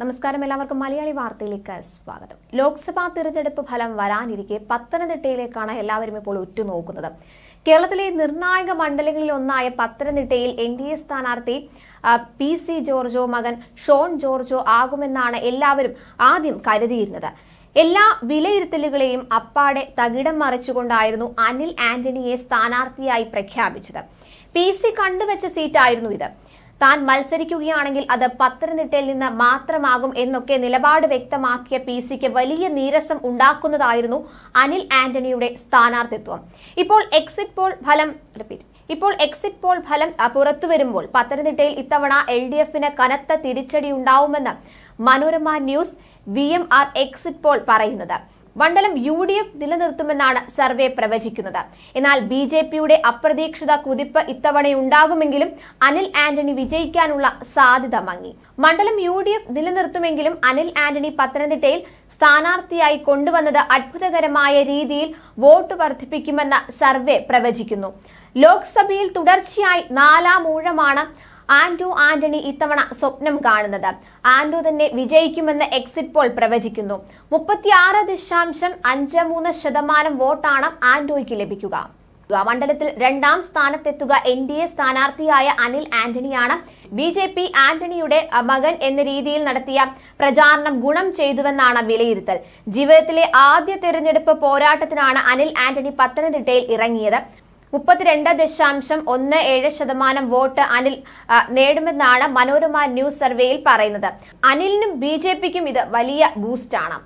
നമസ്കാരം എല്ലാവർക്കും മലയാളി വാർത്തയിലേക്ക് സ്വാഗതം. ലോക്സഭാ തിരഞ്ഞെടുപ്പ് ഫലം വരാനിരിക്കെ പത്തനംതിട്ടയിലേക്കാണ് എല്ലാവരും ഇപ്പോൾ ഉറ്റുനോക്കുന്നത്. കേരളത്തിലെ നിർണായക മണ്ഡലങ്ങളിൽ ഒന്നായ പത്തനംതിട്ടയിൽ എൻ ഡി എ സ്ഥാനാർത്ഥി പി സി ജോർജോ മകൻ ഷോൺ ജോർജോ ആകുമെന്നാണ് എല്ലാവരും ആദ്യം കരുതിയിരുന്നത്. എല്ലാ വിലയിരുത്തലുകളെയും അപ്പാടെ തകിടം മറിച്ചുകൊണ്ടായിരുന്നു അനിൽ ആന്റണിയെ സ്ഥാനാർത്ഥിയായി പ്രഖ്യാപിച്ചത്. പി സി കണ്ടുവച്ച സീറ്റായിരുന്നു ഇത്. താൻ മത്സരിക്കുകയാണെങ്കിൽ അത് പത്തനംതിട്ടയിൽ നിന്ന് മാത്രമാകും എന്നൊക്കെ നിലപാട് വ്യക്തമാക്കിയ പി സിക്ക് വലിയ നീരസം ഉണ്ടാക്കുന്നതായിരുന്നു അനിൽ ആന്റണിയുടെ സ്ഥാനാർത്ഥിത്വം. ഇപ്പോൾ എക്സിറ്റ് പോൾ ഫലം റിപ്പീറ്റ് ഇപ്പോൾ എക്സിറ്റ് പോൾ ഫലം പുറത്തു വരുമ്പോൾ പത്തനംതിട്ടയിൽ ഇത്തവണ എൽ ഡി എഫിന് കനത്ത തിരിച്ചടി ഉണ്ടാവുമെന്ന് Manorama news V M R exit poll പറയുന്നത്. മണ്ഡലം യു ഡി എഫ് നിലനിർത്തുമെന്നാണ് സർവേ പ്രവചിക്കുന്നത്. എന്നാൽ ബി ജെ പിയുടെ അപ്രതീക്ഷിത കുതിപ്പ് ഇത്തവണയുണ്ടാകുമെങ്കിലും അനിൽ ആന്റണി വിജയിക്കാനുള്ള സാധ്യത മങ്ങി. മണ്ഡലം യു ഡി എഫ് നിലനിർത്തുമെങ്കിലും അനിൽ ആന്റണി പത്തനംതിട്ടയിൽ സ്ഥാനാർത്ഥിയായി കൊണ്ടുവന്നത് അത്ഭുതകരമായ രീതിയിൽ വോട്ട് വർദ്ധിപ്പിക്കുമെന്ന് സർവേ പ്രവചിക്കുന്നു. ലോക്സഭയിൽ തുടർച്ചയായി നാലാം ഊഴമാണ് ആന്റോ ആന്റണി ഇത്തവണ സ്വപ്നം കാണുന്നത്. ആന്റോ തന്നെ വിജയിക്കുമെന്ന് എക്സിറ്റ് പോൾ പ്രവചിക്കുന്നു. മുപ്പത്തിയാറ് ദശാംശം അഞ്ച് മൂന്ന് ശതമാനം വോട്ടാണ് ആന്റോയ്ക്ക് ലഭിക്കുക. മണ്ഡലത്തിൽ രണ്ടാം സ്ഥാനത്തെത്തുക എൻ ഡി എ സ്ഥാനാർത്ഥിയായ അനിൽ ആന്റണിയാണ്. ബി ജെ പി ആന്റണിയുടെ മകൻ എന്ന രീതിയിൽ നടത്തിയ പ്രചാരണം ഗുണം ചെയ്തുവെന്നാണ് വിലയിരുത്തൽ. ജീവിതത്തിലെ ആദ്യ തെരഞ്ഞെടുപ്പ് പോരാട്ടത്തിനാണ് അനിൽ ആന്റണി പത്തനംതിട്ടയിൽ ഇറങ്ങിയത്. മുപ്പത്തിരണ്ട് ദശാംശം ഒന്ന് ഏഴ് ശതമാനം വോട്ട് അനിൽ നേടുമെന്നാണ് മനോരമ ന്യൂസ് സർവേയിൽ പറയുന്നത്. അനിലിനും ബി ഇത് വലിയ ബൂസ്റ്റാണ്.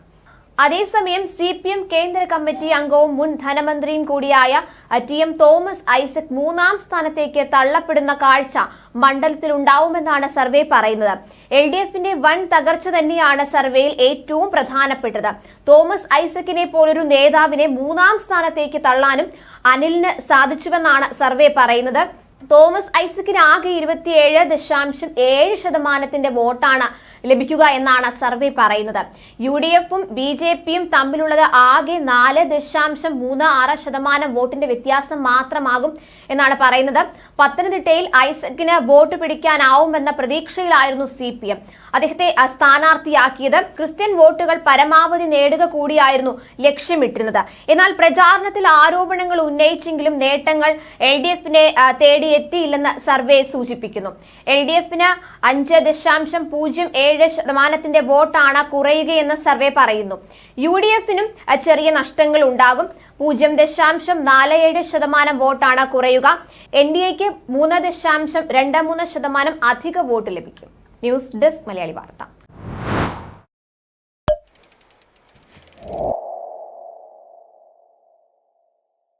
അതേസമയം സി പി എം കേന്ദ്ര കമ്മിറ്റി അംഗവും മുൻ ധനമന്ത്രിയും കൂടിയായ ടി എം തോമസ് ഐസക് മൂന്നാം സ്ഥാനത്തേക്ക് തള്ളപ്പെടുന്ന കാഴ്ച മണ്ഡലത്തിൽ ഉണ്ടാവുമെന്നാണ് സർവേ പറയുന്നത്. എൽ ഡി എഫിന്റെ വൻ തകർച്ച തന്നെയാണ് സർവേയിൽ ഏറ്റവും പ്രധാനപ്പെട്ടത്. തോമസ് ഐസക്കിനെ പോലൊരു നേതാവിനെ മൂന്നാം സ്ഥാനത്തേക്ക് തള്ളാനും അനിലിന് സാധിച്ചുവെന്നാണ് സർവേ പറയുന്നത്. തോമസ് ഐസക്കിന് ആകെ ഇരുപത്തിയേഴ് ദശാംശം ഏഴ് ശതമാനത്തിന്റെ വോട്ടാണ് ലഭിക്കുക എന്നാണ് സർവേ പറയുന്നത്. യു ഡി എഫും ബി ജെ പിയും തമ്മിലുള്ളത് ആകെ നാല് ദശാംശം മൂന്ന് ആറ് ശതമാനം വോട്ടിന്റെ വ്യത്യാസം മാത്രമാകും എന്നാണ് പറയുന്നത്. പത്തനംതിട്ടയിൽ ഐസക്കിന് വോട്ട് പിടിക്കാനാവുമെന്ന പ്രതീക്ഷയിലായിരുന്നു സി പി എം അദ്ദേഹത്തെ സ്ഥാനാർത്ഥിയാക്കിയത് ക്രിസ്ത്യൻ വോട്ടുകൾ പരമാവധി നേടുക കൂടിയായിരുന്നു ലക്ഷ്യമിട്ടിരുന്നത്. എന്നാൽ പ്രചാരണത്തിൽ ആരോപണങ്ങൾ ഉന്നയിച്ചെങ്കിലും നേട്ടങ്ങൾ എൽ ഡി എഫിനെ തേടി എത്തിയില്ലെന്ന് സർവേ സൂചിപ്പിക്കുന്നു. എൽ ഡി എഫിന് അഞ്ച് ദശാംശം പൂജ്യം ഏഴ് ശതമാനത്തിന്റെ വോട്ടാണ് കുറയുകയെന്ന് സർവേ പറയുന്നു. യു ഡി എഫിനും ചെറിയ നഷ്ടങ്ങൾ ഉണ്ടാകും. പൂജ്യം ദശാംശം നാല് ഏഴ് ശതമാനം വോട്ടാണ് കുറയുക. എൻ ഡി എക്ക് മൂന്ന് ദശാംശം രണ്ട് മൂന്ന് ശതമാനം അധിക വോട്ട് ലഭിക്കും. ന്യൂസ് ഡെസ്ക് മലയാളി വാർത്ത.